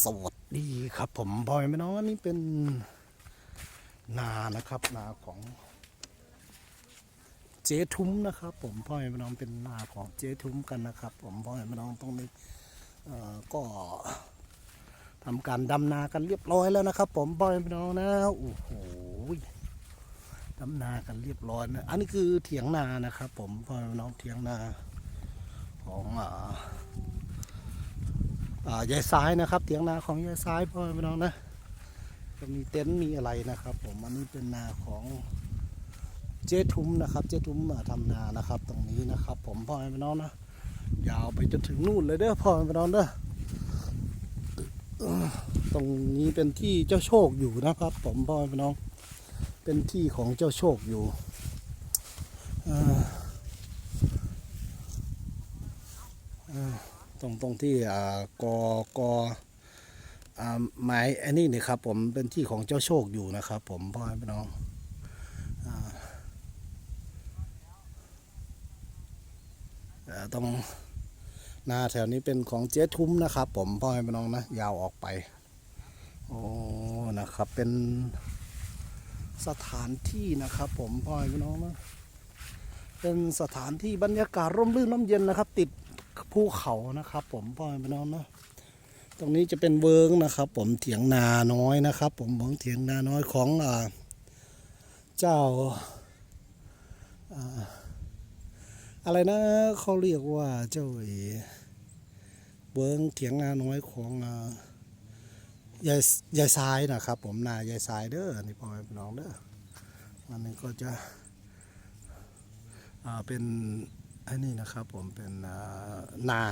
สวัสดีครับผมบอยไม่น้องอันนี้เป็นนานะครับ นาของเจ๊ทุ้มนะครับ ผมพ่อแม่น้องเป็นนาของเจ๊ทุ้มกันนะครับ ผมพ่อแม่น้องตรงนี้ก็ทำการดำนากันเรียบร้อยแล้วนะครับ ผมพ่อแม่น้องนะโอ้โหดำนากันเรียบร้อยนะอันนี้คือเถียงนานะครับ ผมพ่อแม่น้องเถียงนาของอ่า ยายซ้ายนะครับเถียงนาของยายซ้ายพ่อแม่พี่น้องนะก็มีเต็นท์มีอะไรนะครับ ผมอันนี้เป็นนาของเจ๊ทุ้มนะครับเจ๊ทุ้มมาทำนานะครับ ตรงนี้นะครับ ผมพ่อแม่พี่น้องนะยาวไปจนถึงนู่นเลยเด้อพ่อแม่พี่น้องเด้อตรงนี้เป็นที่เจ้าโชคอยู่นะครับ ผมพ่อแม่พี่น้อง เป็นที่ของเจ้าโชคอยู่อ่าอ่า ตรงตรงที่อ่ากอกออ่าไม้อันนี้นี่ครับผมเป็นที่ของเจ้าโชคอยู่นะครับ ผมพ่อแม่พี่น้องอ่าเอ่อตรงนาแถวนี้เป็นของเจ๊ทุ้มนะครับ ผมพ่อแม่พี่น้องนะยาวออกไปโอ้นะครับเป็นสถานที่นะครับ ผมพ่อแม่พี่น้องนะเป็นสถานที่บรรยากาศร่มรื่นร่มเย็นนะครับ ติด ภูเขานะครับผมพ่อแม่พี่น้องเนาะตรงนี้จะเป็นเวิร์งนะครับ ผมเถียงนาน้อยนะครับ ผมเวิงเถียงนาน้อยของอ่าเจ้าอะไรนะเขาเรียกว่าเจ้าไอ้เวิร์งเถียงนาน้อยของอ่ายายยายซ้ายนะครับ ผมนายายซ้ายเด้อนี่พ่อแม่พี่น้องเด้ออันนี้ก็จะอ่าเป็น อันนี้นะครับผมเป็นนา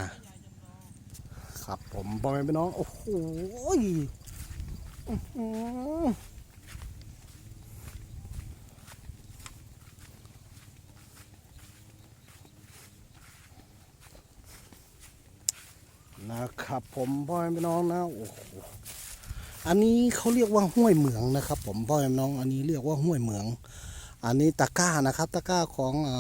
ครับผมบอยพี่น้อง โอ้โหนะครับผมพ่อแม่พี่น้องนะโอ้โหอันนี้เขาเรียกว่าห้วยเหมืองนะครับ ผมพ่อแม่พี่น้อง อันนี้เรียกว่าห้วยเหมือง อันนี้ตะก้านะครับ ตะก้าของอ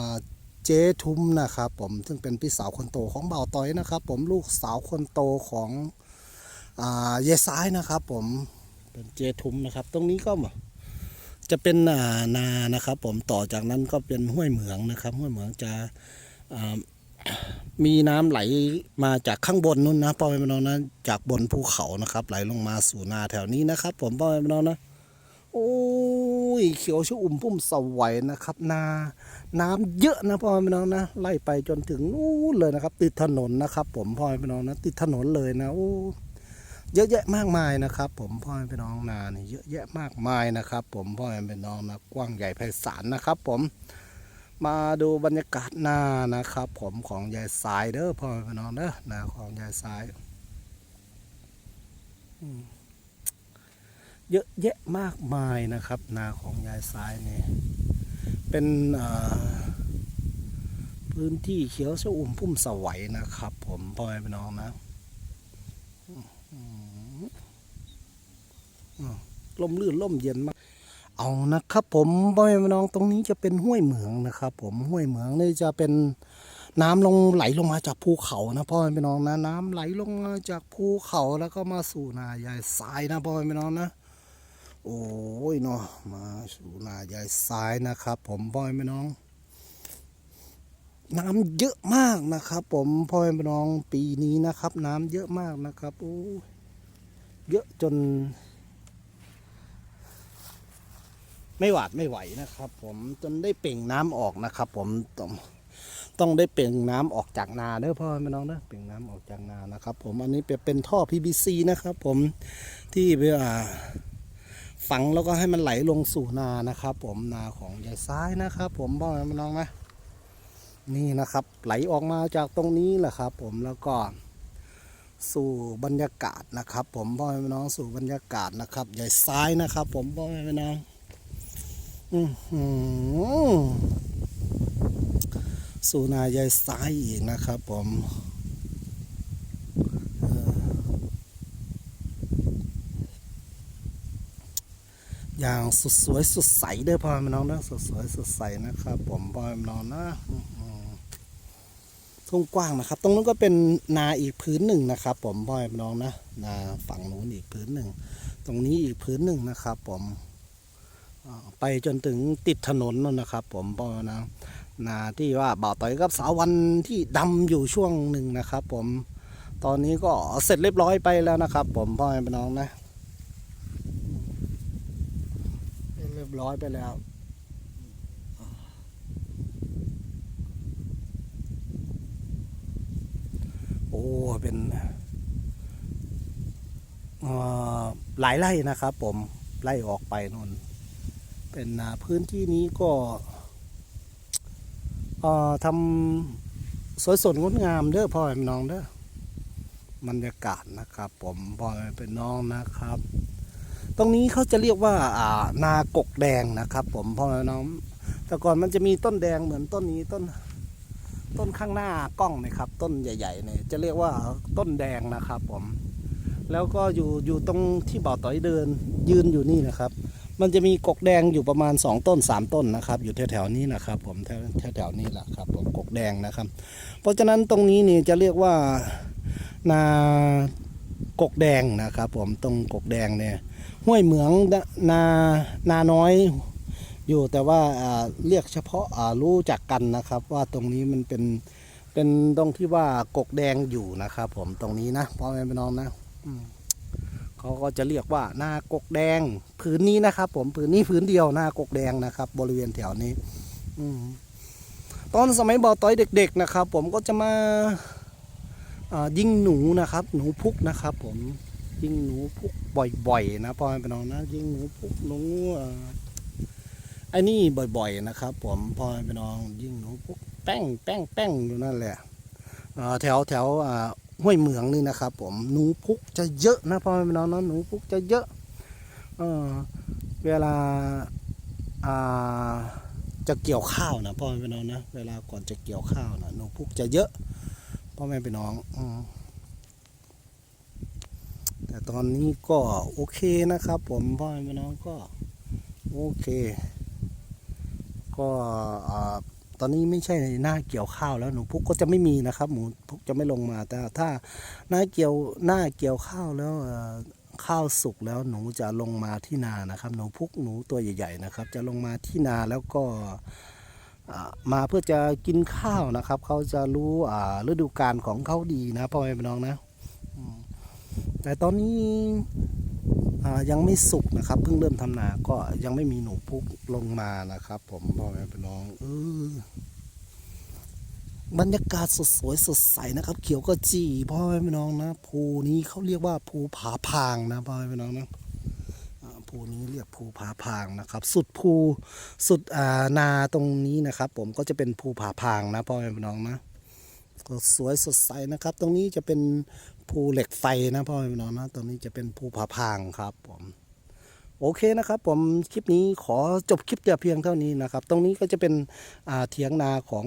จ๊ทุ้มนะครับผมซึ่งเป็นพี่สาวคนโตของเบาต้อยนะครับ ผมลูกสาวคนโตของอ่าเยซ้ายนะครับผมเป็นเจ๊ทุ้มนะครับ ตรงนี้ก็จะเป็นอ่านานะครับ ผมต่อจากนั้นก็เป็นห้วยเหมืองนะครับ ห้วยเหมืองจะมีน้ำไหลมาจากข้างบนนู้นนะพ่อแม่พี่น้องนะจากบนภูเขานะครับ ไหลลงมาสู่นาแถวนี้นะครับ ผมพ่อแม่พี่น้องนะ โอ้ยเขียวชอุ่มพุ่มสวัยนะครับ นาน้ำเยอะนะพ่อแม่พี่น้องนะไล่ไปจนถึงนู่นเลยนะครับ ติดถนนนะครับ ผมพ่อแม่พี่น้องนะติดถนนเลยนะโอ้เยอะแยะมากมายนะครับ ผมพ่อแม่พี่น้องนานี่เยอะแยะมากมายนะครับ ผมพ่อแม่พี่น้องนะกว้างใหญ่ไพศาลนะครับ ผมมาดูบรรยากาศนานะครับ ผมของยายสายเด้อพ่อแม่พี่น้องเด้อนาของยายสายอืม เยอะแยะมากมายนะครับ นาของยายสายเนี่ยเป็นพื้นที่เขียวชอุ่มพุ่มสวัยนะครับ ผมพ่อแม่พี่น้องนะอืมอืมล่มลื่นล่มเย็นมาก เอานะครับ ผมพ่อแม่พี่น้องตรงนี้จะเป็นห้วยเหมืองนะครับ ผมห้วยเหมืองนี่จะเป็นน้ำลงไหลลงมาจากภูเขานะพ่อแม่พี่น้องนะ น้ำไหลลงมาจากภูเขาแล้วก็มาสู่นายายทรายนะพ่อแม่พี่น้องนะ โอ้ยเนาะมาสู่นายายซ้ายนะครับ ผมพ่อแม่น้อง น้ำเยอะมากนะครับ ผมพ่อแม่น้องปีนี้นะครับ น้ำเยอะมากนะครับโอ้เยอะจน ไม่หวาดไม่ไหวนะครับ ผมจนได้เปล่งน้ำออกนะครับ ผมต้องต้องได้เปล่งน้ำออกจากนาเด้อพ่อแม่น้องเด้อเปล่งน้ำออกจากนานะครับ ผมอันนี้เป็นเป็นท่อ PVC นะครับ ผมที่เพื่อ ฝังแล้วก็ให้มันไหลลงสู่นานะครับ ผมนาของยายซ้ายนะครับ ผมพ่อแม่น้องนะนี่นะครับ ไหลออกมาจากตรงนี้แหละครับ ผมแล้วก็สู่บรรยากาศนะครับ ผมพ่อแม่น้องสู่บรรยากาศนะครับยายซ้ายนะครับ ผมพ่อแม่น้องอือหือสู่นายายซ้ายอีกนะครับ ผม อย่างสุดสวยสุดใสเด้อพ่อแม่น้องนะสุดสวยสุดใสนะครับ ผมพ่อแม่น้องนะอื้อหือกว้างนะครับ ตรงนู้นก็เป็นนาอีกพื้นหนึ่งนะครับ ผมพ่อแม่น้องนะนาฝั่งนู้นอีกพื้นหนึ่งตรงนี้อีกพื้นหนึ่งนะครับ ผมไปจนถึงติดถนนนั่นนะครับ ผมพ่อนะนาที่ว่าบ่าวต่อยกับสาววันที่ดำอยู่ช่วงหนึ่งนะครับ ผมตอนนี้ก็เสร็จเรียบร้อยไปแล้วนะครับ ผมพ่อแม่น้องนะเรีย บร้อยไปแล้ว โอ้ เป็นหลายไร่นะครับผม ไล่ออกไปนนเป็นอ่าพื้นที่นี้ก็ทำสวยสดงดงามเด้อพ่อแม่น้องเด้อบรรยากาศนะครับ ผมพ่อแม่เป็นน้องนะครับ ตรงนี้เขาจะเรียกว่าอ่านากกแดงนะครับ ผมพ่อแน้องแต่ก่อนมันจะมีต้นแดงเหมือนต้นนี้ต้น ต้นข้างหน้ากล้องนะครับ ต้นใหญ่ๆเนี่ยจะเรียกว่าต้นแดงนะครับ ผม แล้วก็อยู่อยู่ตรงที่บ่าวต่อยเดินยืนอยู่นี่นะครับ มันจะมีกกแดงอยู่ประมาณ 2 ต้น 3 ต้นนะครับ อยู่แถวๆนี้นะครับ ผมแถวแถวๆนี้แหละครับ ผมกกแดงนะครับ เพราะฉะนั้นตรงนี้นี่จะเรียกว่านา กกแดงนะครับ ผมตรงกกแดงเนี่ยห้วยเหมืองนานาน้อยอยู่แต่ว่าเรียกเฉพาะรู้จักกันนะครับ ว่าตรงนี้มันเป็นเป็นตรงที่ว่ากกแดงอยู่นะครับ ผมตรงนี้นะพ่อแม่พี่น้องนะเขาก็จะเรียกว่าหน้ากกแดงผืนนี้นะครับ ผมผืนนี้ผืนเดียวหน้ากกแดงนะครับ บริเวณแถวนี้ อืตอนสมัยบ่อต้อยเด็ก ๆ นะครับ ผมก็จะมา ยิ่งหนูนะครับ หนูพุกนะครับ ผมยิ่งหนูพุกบ่อยๆนะพ่อแม่พี่น้องนะยิ่งหนูพุกหนูอ่าไอ้นี่บ่อยๆนะครับ ผมพ่อแม่พี่น้อง ยิ่งหนูพวกแป้งแป้งแป้งอยู่นั่นแหละแถวแถวห้วยเหมืองนี่นะครับ ผมหนูพุกจะเยอะนะพ่อแม่พี่น้องนะหนูพุกจะเยอะเวลาอ่าจะเกี่ยวข้าวนะพ่อแม่พี่น้องนะเวลาก่อนจะเกี่ยวข้าวนะหนูพุกจะเยอะ พ่อแม่พี่น้องอแต่ตอนนี้ก็โอเคนะครับ ผมพ่อแม่พี่น้องก็โอเค ก็ตอนนี้ไม่ใช่หน้าเกี่ยวข้าวแล้วหนูพุกก็จะไม่มีนะครับหมูพุกจะไม่ลงมา แต่ถ้าหน้าเกี่ยวหน้าเกี่ยวข้าวแล้วข้าวสุกแล้วหนูจะลงมาที่นานะครับ หนูพุกหนูตัวใหญ่ ๆ นะครับ จะลงมาที่นาแล้วก็ มาเพื่อจะกินข้าวนะครับ เขาจะรู้อ่าฤดูกาลของเขาดีนะพ่อแม่พี่น้องนะแต่ตอนนี้ยังไม่สุกนะครับ เพิ่งเริ่มทำนาก็ยังไม่มีหนูพุกลงมานะครับ ผมพ่อแม่พี่น้องเออบรรยากาศสดสวยสดใสนะครับ เขียวก็จีพ่อแม่พี่น้องนะภูนี้เขาเรียกว่าภูผาพางนะพ่อแม่พี่น้องนะ ภูนี้เรียกภูผาพางนะครับ สุดภูสุดานาตรงนี้นะครับ ผมก็จะเป็นภูผาพางนะพ่อแม่พี่น้องนะก็สวยสดใสนะครับ ตรงนี้จะเป็นภูเหล็กไฟนะพ่อแม่พี่น้องนะตรงนี้จะเป็นภูผาพางครับผมโอเคนะครับ ผมคลิปนี้ขอจบคลิปแต่เพียงเท่านี้นะครับ ตรงนี้ก็จะเป็นเถียงนาของ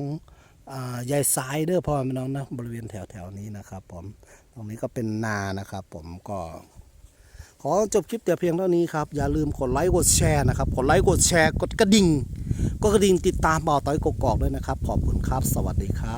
อ่ายายซ้ายเด้อพ่อแม่น้องนะบริเวณแถวแถวนี้นะครับ ผมตรงนี้ก็เป็นนานะครับ ผมก็ ขอจบคลิปแต่เพียงเท่านี้ครับ อย่าลืมกดไลค์กดแชร์นะครับ กดไลค์กดแชร์ กดกระดิ่ง กดกระดิ่งติดตามบ่อต้อยกกอกด้วยนะครับ ขอบคุณครับ สวัสดีครับ